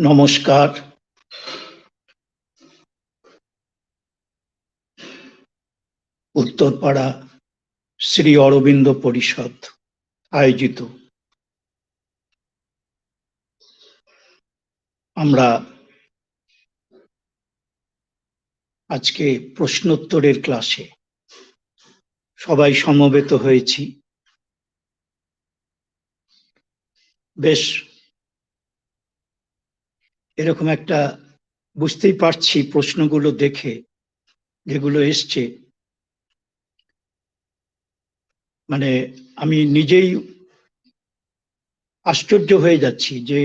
নমস্কার। উত্তরপাড়া শ্রী অরবিন্দ পরিষদ আয়োজিত। আমরা আজকে প্রশ্নোত্তরের ক্লাসে সবাই সমবেত হয়েছি। বেশ এরকম একটা বুঝতেই পারছি প্রশ্নগুলো দেখে যেগুলো এসছে। মানে আমি নিজেই আশ্চর্য হয়ে যাচ্ছি যে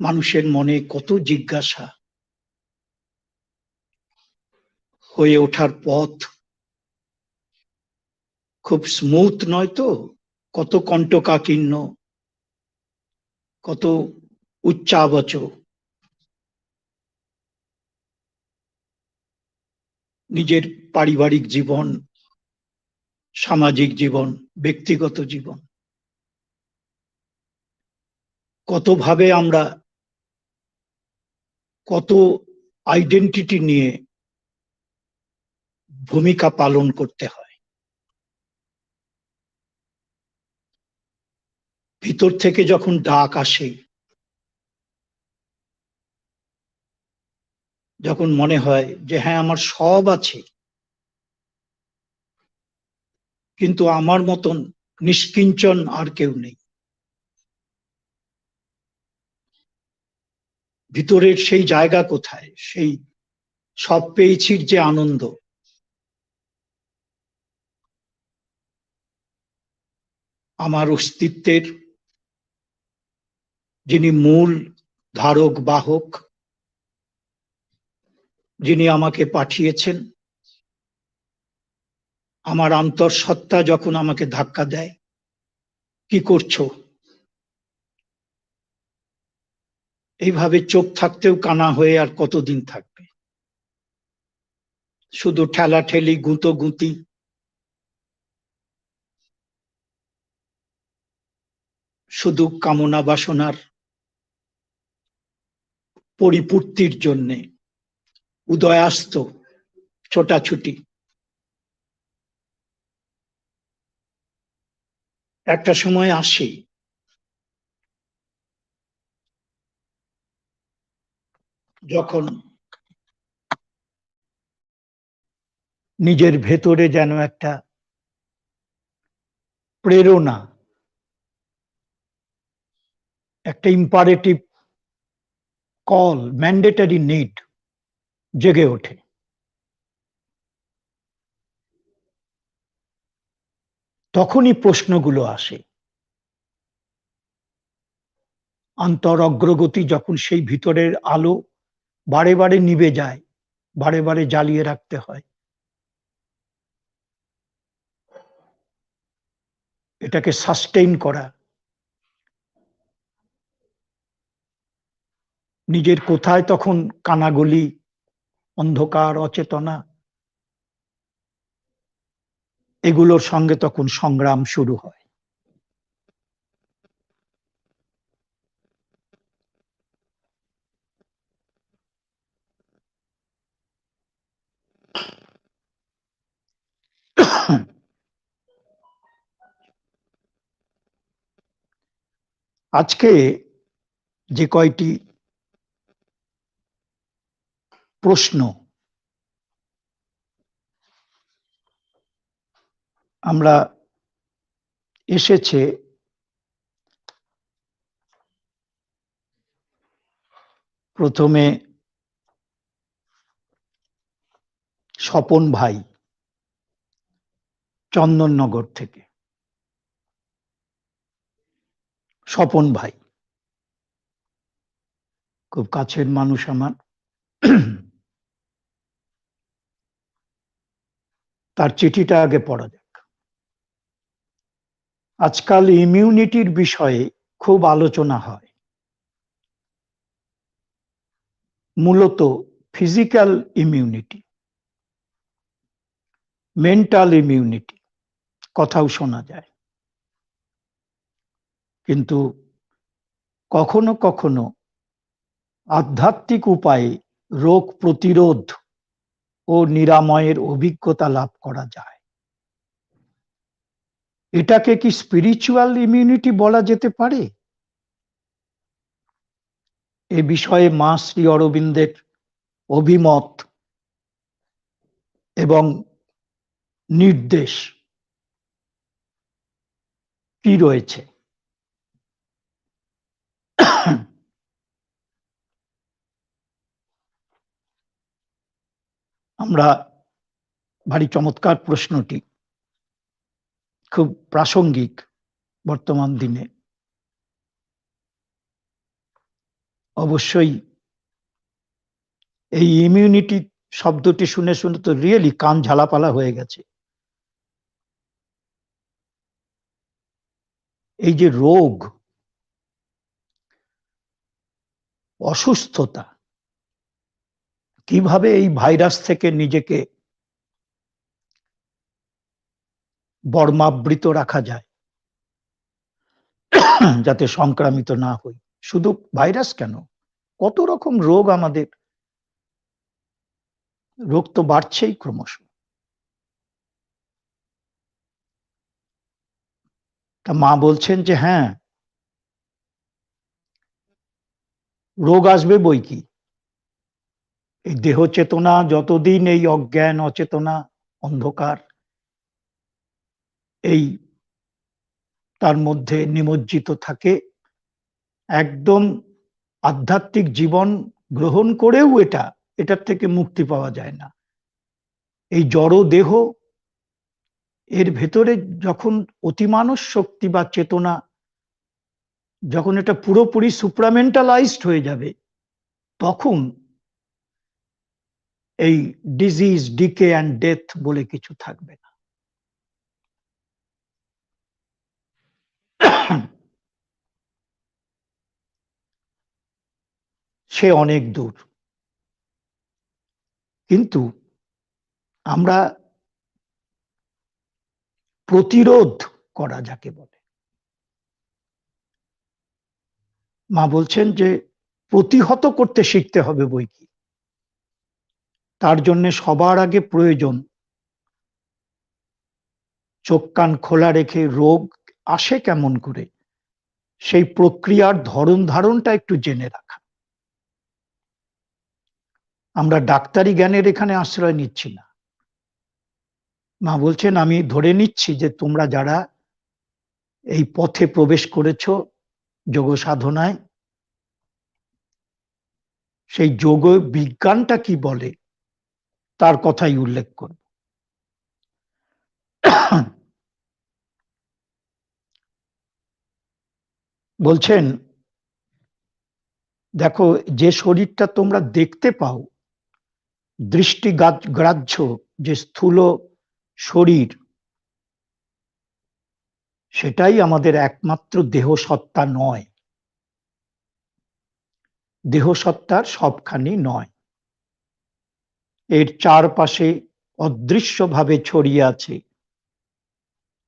মানুষের মনে কত জিজ্ঞাসা হয়ে ওঠার পথ। খুব স্মুথ নয় তো, কত কণ্টকাকীর্ণ কত উচ্চাবচ। নিজের পারিবারিক জীবন, সামাজিক জীবন, ব্যক্তিগত জীবন। কতভাবে আমরা কত আইডেন্টিটি নিয়ে ভূমিকা পালন করতে হয়। ভিতর থেকে যখন ডাক আসে যখন মনে হয় যে হ্যাঁ আমার সব আছে। কিন্তু আমার মতন নিষ্কিঞ্চন আর কেউ নেই। ভিতরের সেই জায়গা কোথায়? সেই সব পেয়েছির যে আনন্দ। আমার অস্তিত্বের যিনি মূল ধারক, বাহক যিনি আমাকে পাঠিয়েছেন, আমার অন্তঃসত্ত্বা যখন আমাকে ধাক্কা দেয়, কি করছ? এইভাবে চোখ থাকতেও কানা হয়ে আর কতদিন থাকবে? শুধু ঠেলা ঠেলি গুঁতো গুঁতি শুধু কামনা বাসনার পরিপূর্তির জন্যে। উদয়াস্ত ছোটাছুটি একটা সময় আসে। যখন নিজের ভেতরে যেন একটা প্রেরণা, একটা ইম্পারেটিভ কল ম্যান্ডেটারি নিড জেগে ওঠে। তখনই প্রশ্নগুলো আসে। অন্তর অগ্রগতি যখন সেই ভিতরের আলো বারে বারে নিবে যায়, বারে বারে জ্বালিয়ে রাখতে হয়। এটাকে সাস্টেইন করা। নিজের কোথায় তখন কানাগলি অন্ধকার অচেতনা। এগুলোর সঙ্গে তখন সংগ্রাম শুরু হয়। আজকে যে কয়টি প্রশ্ন। আমরা এসেছে প্রথমে স্বপন ভাই চন্দননগর থেকে। স্বপন ভাই। খুব কাছের মানুষ আমার। তার চিঠিটা আগে পড়া যাক। আজকাল ইমিউনিটির বিষয়ে খুব আলোচনা হয়। মূলত ফিজিক্যাল ইমিউনিটি, মেন্টাল ইমিউনিটি কথাও শোনা যায়। কিন্তু কখনো কখনো আধ্যাত্মিক উপায়ে রোগ প্রতিরোধ ও নিরাময়ের অভিজ্ঞতা লাভ করা যায়। এটাকে কি স্পিরিচুয়াল ইমিউনিটি বলা যেতে পারে? এ বিষয়ে মা শ্রী অরবিন্দের অভিমত এবং নির্দেশ কি রয়েছে? আমরা ভারী চমৎকার প্রশ্নটি, খুব প্রাসঙ্গিক বর্তমান দিনে। অবশ্যই এই ইমিউনিটি শব্দটি শুনে শুনে তো রিয়েলি কান ঝালাপালা হয়ে গেছে। এই যে রোগ, অসুস্থতা কীভাবে এই ভাইরাস থেকে নিজেকে বর্মাবৃত রাখা যায়? যাতে সংক্রামিত না হই। শুধু ভাইরাস কেন? কত রকম রোগ আমাদের, রোগ তো বাড়ছেই ক্রমশ। তা মা বলছেন যে হ্যাঁ রোগ আসবে বই কি? এই দেহ চেতনা যতদিন এই অজ্ঞান, অচেতনা, অন্ধকার, এই তার মধ্যে নিমজ্জিত থাকে, একদম আধ্যাত্মিক জীবন গ্রহণ করেও এটা, এটার থেকে মুক্তি পাওয়া যায় না। এই জড় দেহ, এর ভেতরে যখন অতিমানস শক্তি বা চেতনা, যখন এটা পুরোপুরি সুপ্রামেন্টালাইজড হয়ে যাবে, তখন এই ডিজিজ ডিকে অ্যান্ড ডেথ বলে কিছু থাকবে না। সে অনেক দূর। কিন্তু আমরা প্রতিরোধ করা যাকে বলে। মা বলছেন যে প্রতিহত করতে শিখতে হবে বই কি? তার জন্যে সবার আগে প্রয়োজন। চোখ কান খোলা রেখে রোগ আসে কেমন করে? সেই প্রক্রিয়ার ধরন ধারণটা একটু জেনে রাখা। আমরা ডাক্তারি জ্ঞানের এখানে আশ্রয় নিচ্ছি না। মা বলছেন, আমি ধরে নিচ্ছি যে তোমরা যারা এই পথে প্রবেশ করেছ যোগ সাধনায়, সেই যোগ বিজ্ঞানটা কি বলে? তার কথাই উল্লেখ করব। বলছেন, দেখো, যে শরীরটা তোমরা দেখতে পাও, দৃষ্টি গ্রাহ্য, যে স্থূল শরীর, সেটাই আমাদের একমাত্র দেহ সত্তা নয়। দেহ সত্তার সবখানি নয়। এর চারপাশে অদৃশ্যভাবে ছড়িয়ে আছে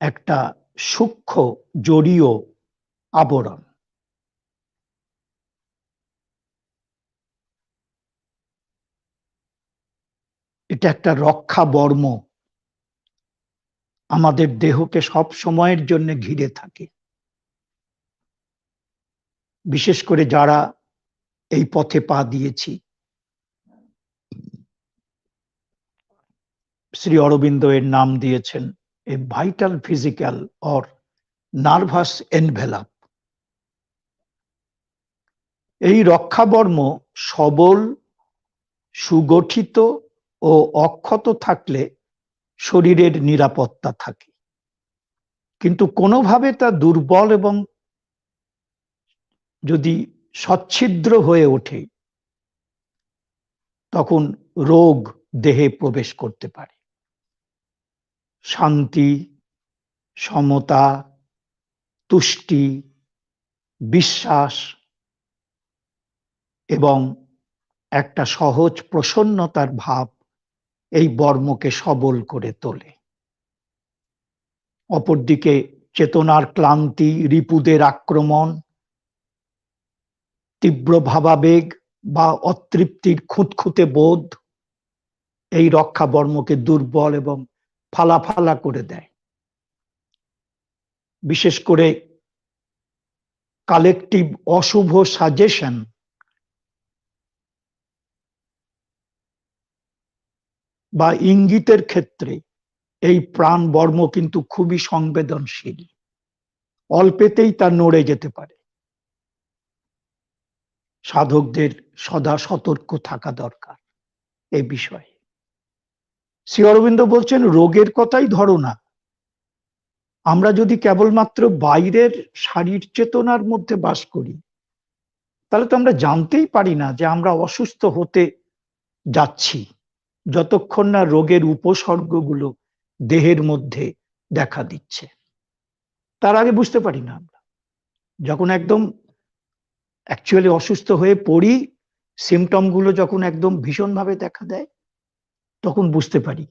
একটা সূক্ষ্ম জড়ীয় আবরণ। এটা একটা রক্ষা বর্ম। আমাদের দেহকে সব সময়ের জন্য ঘিরে থাকে। বিশেষ করে যারা এই পথে পা দিয়েছি শ্রী অরবিন্দ এর নাম দিয়েছেন, a vital physical or nervous envelope এই রক্ষাবর্ম সবল, সুগঠিত ও অক্ষত থাকলে শরীরের নিরাপত্তা থাকে। কিন্তু কোনোভাবে তা দুর্বল এবং যদি সচ্ছিদ্র হয়ে ওঠে, তখন রোগ দেহে প্রবেশ করতে পারে। শান্তি, সমতা, তুষ্টি, বিশ্বাস এবং একটা সহজ প্রসন্নতার ভাব এই বর্মকে সবল করে তোলে। অপরদিকে চেতনার ক্লান্তি, রিপুদের আক্রমণ, তীব্র ভাবাবেগ বা অতৃপ্তির খুঁতখুঁতে বোধ এই রক্ষা বর্মকে দুর্বল এবং ফালা ফালা করে দেয়। বিশেষ করে কালেকটিভ অশুভ সাজেশন বা ইঙ্গিতের ক্ষেত্রে এই প্রাণ বর্ম কিন্তু খুবই সংবেদনশীল। অল্পেতেই তা নড়ে যেতে পারে। সাধকদের সদা সতর্ক থাকা দরকার এ বিষয়ে। শ্রী অরবিন্দ বলছেন, রোগের কথাই ধরো না। আমরা যদি কেবলমাত্র বাইরের শারীর চেতনার মধ্যে বাস করি, তাহলে তো আমরা জানতেই পারি না যে আমরা অসুস্থ হতে যাচ্ছি, যতক্ষণ না রোগের উপসর্গগুলো দেহের মধ্যে দেখা দিচ্ছে। তার আগে বুঝতে পারি না আমরা। যখন একদম অ্যাকচুয়ালি অসুস্থ হয়ে পড়ি সিমটমগুলো যখন একদম ভীষণভাবে দেখা দেয় তখন বুঝতে পারি।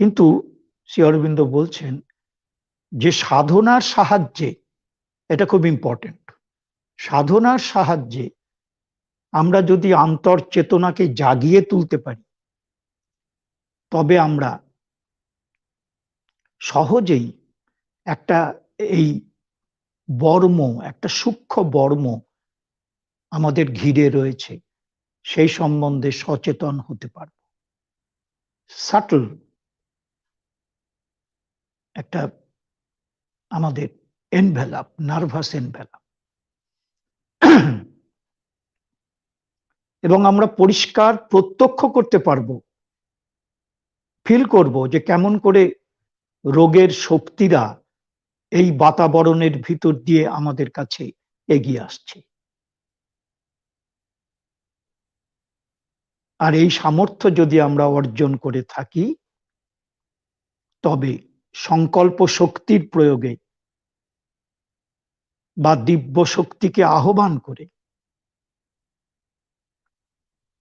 কিন্তু শ্রী অরবিন্দ বলছেন, যে সাধনার সাহায্যে, এটা খুব ইম্পর্টেন্ট সাধনার সাহায্যে আমরা যদি আন্তর চেতনাকে জাগিয়ে তুলতে পারি, তবে আমরা সহজেই একটা এই বর্ম, একটা সূক্ষ্ম বর্ম আমাদের ঘিরে রয়েছে, সেই সম্বন্ধে সচেতন হতে পারব। সাটল একটা আমাদের এনভেলাপ নার্ভাস এনভেলাপ এবং আমরা পরিষ্কার প্রত্যক্ষ করতে পারব ফিল করব যে কেমন করে রোগের শক্তিরা এই বাতাবরণের ভিতর দিয়ে আমাদের কাছে এগিয়ে আসছে। আর এই সামর্থ্য যদি আমরা অর্জন করে থাকি, তবে সংকল্প শক্তির প্রয়োগে বা দিব্য শক্তিকে আহ্বান করে,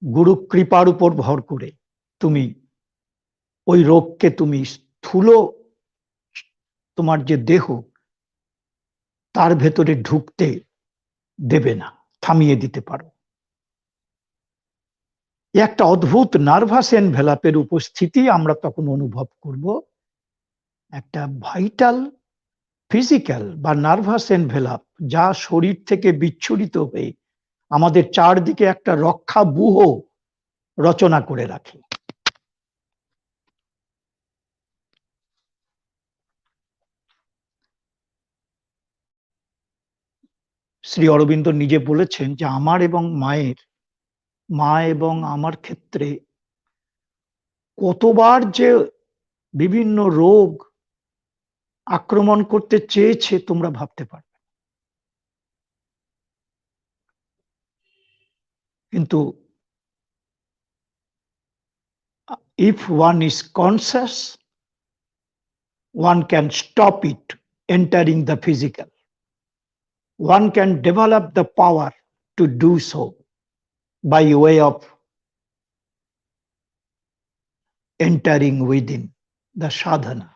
গুরু কৃপার উপর ভর করে তুমি ওই রোগকে তুমি স্থূল তোমার যে দেহ, তার ভেতরে ঢুকতে দেবে না, থামিয়ে দিতে পারো। একটা অদ্ভুত নার্ভাস এনভেলাপের উপস্থিতি আমরা তখন অনুভব করব। একটা ভাইটাল, ফিজিক্যাল বা নার্ভাস এনভেলাপ যা শরীর থেকে বিচ্ছুরিত হয়ে আমাদের চারদিকে একটা রক্ষা বুহ রচনা করে রাখে। শ্রী অরবিন্দ নিজে বলেছেন যে আমার এবং মায়ের মা এবং আমার ক্ষেত্রে কতবার যে বিভিন্ন রোগ আক্রমণ করতে চেয়েছে তোমরা ভাবতে পারবে কিন্তু if one is conscious one can stop it entering the physical one can develop the power to do so by way of entering within the sadhana.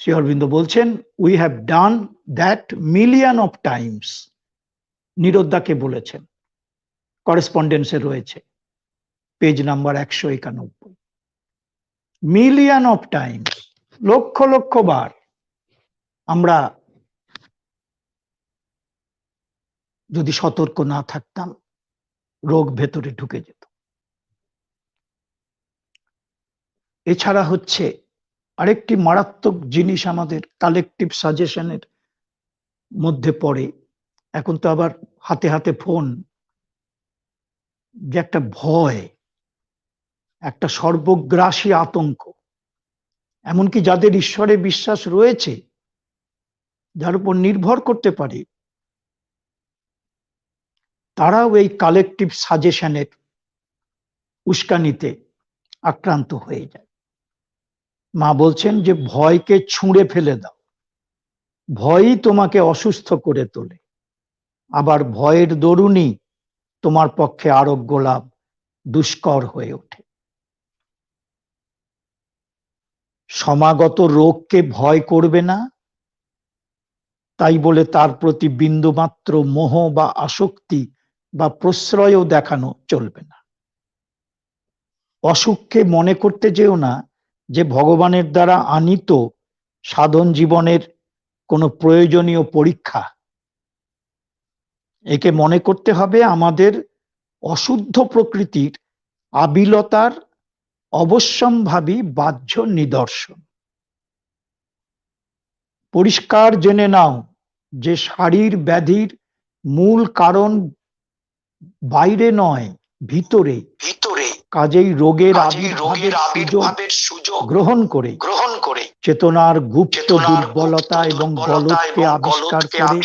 Shri Aurobindo বলছেন we have done that million of times নিরোদ্দাকে বলেছেন করেসপন্ডেন্সে রয়েছে page number একশো একানব্বই million of Times lakh lakh বার আমরা যদি সতর্ক না থাকতাম, রোগ ভেতরে ঢুকে যেত। এছাড়া হচ্ছে আরেকটি মারাত্মক জিনিস আমাদের কালেকটিভ সাজেশনের মধ্যে পড়ে। এখন তো আবার হাতে হাতে ফোন যে একটা ভয়, একটা সর্বগ্রাসী আতঙ্ক। এমনকি যাদের ঈশ্বরে বিশ্বাস রয়েছে, যার উপর নির্ভর করতে পারে তারাও এই কালেকটিভ সাজেশনের উস্কানিতে আক্রান্ত হয়ে যায়। মা বলছেন যে, ভয়কে ছুঁড়ে ফেলে দাও। ভয়ই তোমাকে অসুস্থ করে তোলে। আবার ভয়ের দরুণই তোমার পক্ষে আরোগ্য লাভ দুষ্কর হয়ে ওঠে। সমাগত রোগকে ভয় করবে না। তাই বলে তার প্রতি বিন্দুমাত্র মোহ বা আসক্তি বা প্রশ্রয়ও দেখানো চলবে না। অসুখকে মনে করতে যেও না যে ভগবানের দ্বারা আনিত সাধন জীবনের কোনো প্রয়োজনীয় পরীক্ষা। একে মনে করতে হবে আমাদের অশুদ্ধ প্রকৃতির আবিলতার অবশ্যম্ভাবী বাহ্য নিদর্শন। পরিষ্কার জেনে নাও যে শারীর ব্যাধির মূল কারণ বাইরে নয় ভিতরে। ভিতরে। কাজেই রোগের আবির্ভাবের সুযোগ গ্রহণ করে। গ্রহণ করে। চেতনার গুপ্ত দুর্বলতা এবং বলকে আবিষ্কার করে